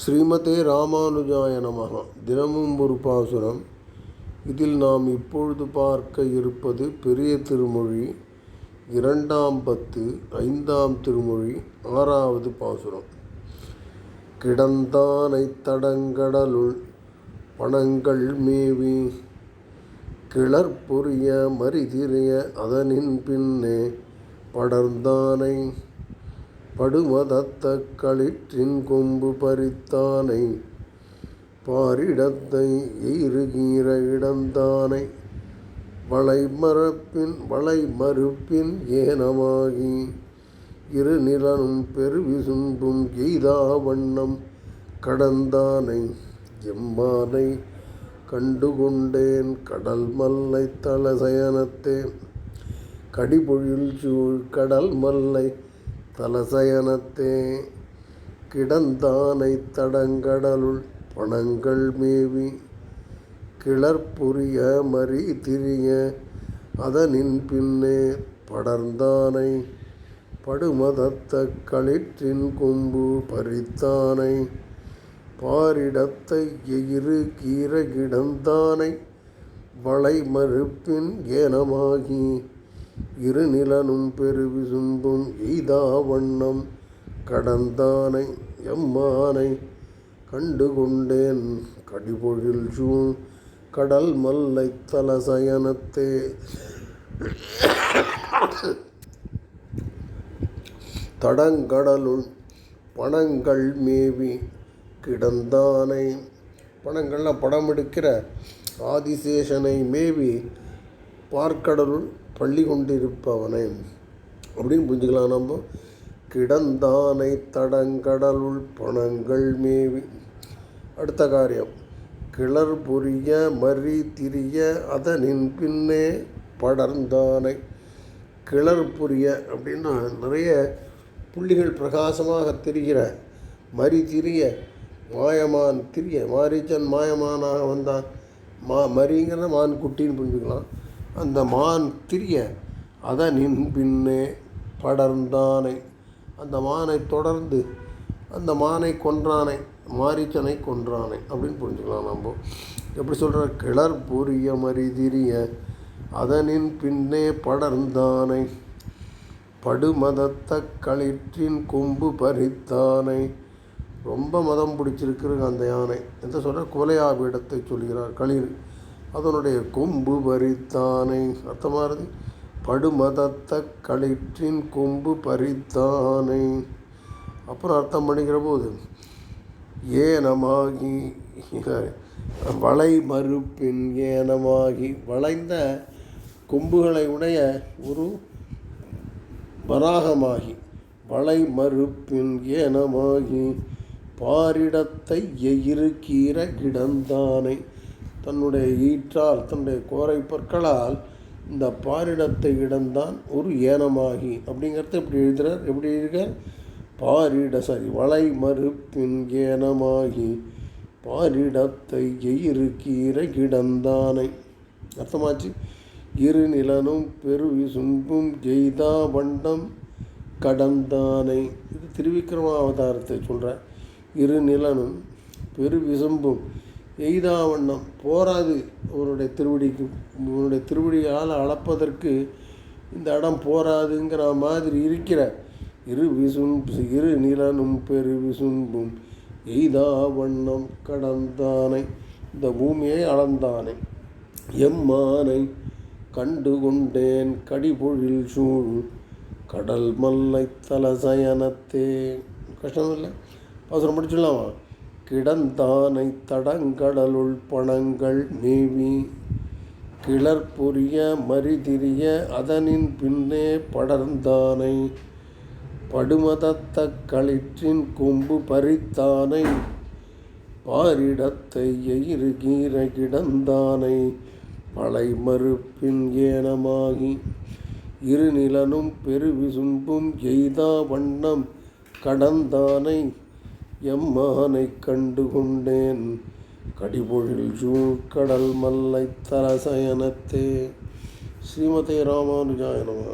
ஸ்ரீமதே ராமானுஜாய நமக தினமும் ஒரு பாசுரம். இதில் நாம் இப்பொழுது பார்க்க இருப்பது பெரிய திருமொழி இரண்டாம் பத்து ஐந்தாம் திருமொழி ஆறாவது பாசுரம். கிடந்தானை தடங்கடலுள் பணங்கள் மேவி கிளர்பொரிய மறிதிரிய அதனின் பின்னே படர்ந்தானை படுமதத்த களிற்றின் கொம்பு பறித்தானை பாரிடத்தை எயிருகீர இடந்தானை வளைமரப்பின் வளைமறுப்பின் ஏனமாகி இருநிலனும் பெருவிசும்பும் எய்தா வண்ணம் கடந்தானை எம்மானை கண்டுகொண்டேன் கடல் மல்லை தலசயனத்தே கடிபொழில் சூழ் கடல் மல்லை தலசயனத்தே கிடந்தானை தடங்கடலுள் பணங்கள் மேவி கிளர்புரிய மறி திரிய அதனின் பின்னே படர்ந்தானை படுமதத்த களிற்றின் கொம்பு பறித்தானை பாரிடத்தை எயிறு கீர கிடந்தானை வளைமறுப்பின் ஏனமாகி இருநிலனும் பெருவிசும்பும் எய்தா வண்ணம் கடந்தானை எம்மானை கண்டுகொண்டேன். கடிபொழில் சூழ் கடல் மல்லை தலசயனத்தே. தடங்கடலுள் பணங்கள் மேவி கிடந்தானை. பணங்கள்லாம் படம் எடுக்கிற ஆதிசேஷனை மேவி பார்க்கடலுள் பள்ளி கொண்டிருப்பவனை. அப்படின்னு புரிஞ்சுக்கலாம் நம்ம. கிடந்தானை தடங்கடலுள் பணங்கள் மேவி. அடுத்த காரியம். கிளர் புரிய மறி திரிய அதனின் பின்னே படர்ந்தானை. கிளர் புரிய அப்படின்னா நிறைய புள்ளிகள் பிரகாசமாக தெரிகிற மறி திரிய மாயமான் திரிய. மாரீச்சன் மாயமானாக வந்தான். மா மறிங்கிறத மான் குட்டின்னு புரிஞ்சுக்கலாம். அந்த மான் திரிய அதனின் பின்னே படர்ந்தானை. அந்த மானை தொடர்ந்து அந்த மானை கொன்றானை மாரிச்சனை கொன்றானை. அப்படின்னு புரிஞ்சுக்கலாம் நம்ம. எப்படி சொல்கிற கிளர் புரிய மறிதிரிய அதனின் பின்னே படர்ந்தானை. படுமதத்த களிற்றின் கொம்பு பறித்தானை. ரொம்ப மதம் பிடிச்சிருக்கிறது அந்த யானை. எந்த சொல்கிற குலையாபீடத்தை சொல்கிறார். களிர். அதனுடைய கொம்பு பறித்தானை அர்த்தமாகிறது படுமதத்த களிற்றின் கொம்பு பறித்தானை. அப்புறம் அர்த்தம் பண்ணிக்கிற போது ஏனமாகி வளை மறுப்பின் ஏனமாகி வளைந்த கொம்புகளை உடைய ஒரு வராகமாகி வளை மறுப்பின் ஏனமாகி பாரிடத்தை எயிறு கீர கிடந்தானை. தன்னுடைய ஈற்றால் தன்னுடைய கோரை பற்களால் இந்த பாரிடத்தை இடம்தான் ஒரு ஏனமாகி. அப்படிங்கிறத எப்படி எழுதுகிறார் எப்படி எழுதுகிறார்? பாரிட சரி வளை மறுப்பின் ஏனமாகி பாரிடத்தை எயிறு கீரை கிடந்தானை. அர்த்தமாச்சு? இரு நிலனும் பெருவிசும்பும் ஜெய்தா வண்டம் கடந்தானை. இது திருவிக்ரம அவதாரத்தை சொல்கிறேன் இரு நிலனும் பெருவிசும்பும் எய்தாவண்ணம் போராது அவருடைய திருவடிக்கு உன்னுடைய திருவடியால் அளப்பதற்கு இந்த இடம் போராதுங்கிற மாதிரி இருக்கிற இரு விசும் இரு நிலனும் பெரு விசும்பும். எய்தா வண்ணம் கடந்தானை இந்த பூமியை அளந்தானை. எம்மானை கண்டு கொண்டேன் கடிபொழில் சூழ் கடல் மல்லை தலசயனத்தே கஷ்டம் இல்லை? அவசரம் முடிச்சிடலாமா கிடந்தானை தடங்கடலுள் பணங்கள் மேவி கிளர்பொரிய மறிதிரிய அதனின் பின்னே படர்ந்தானை படுமதத்த களிற்றின் கொம்பு பறித்தானை பாரிடத்தை எயிறுகீர கிடந்தானை பழை மறுப்பின் ஏனமாகி இரு நிலனும் பெருவிசும்பும் எய்தா வண்ணம் கடந்தானை எம்மானை கண்டு கொண்டேன் கடிபொழில் சூழ் கடல் மல்லை தலசயனத்தே ஸ்ரீமதே ராமானுஜாயனமா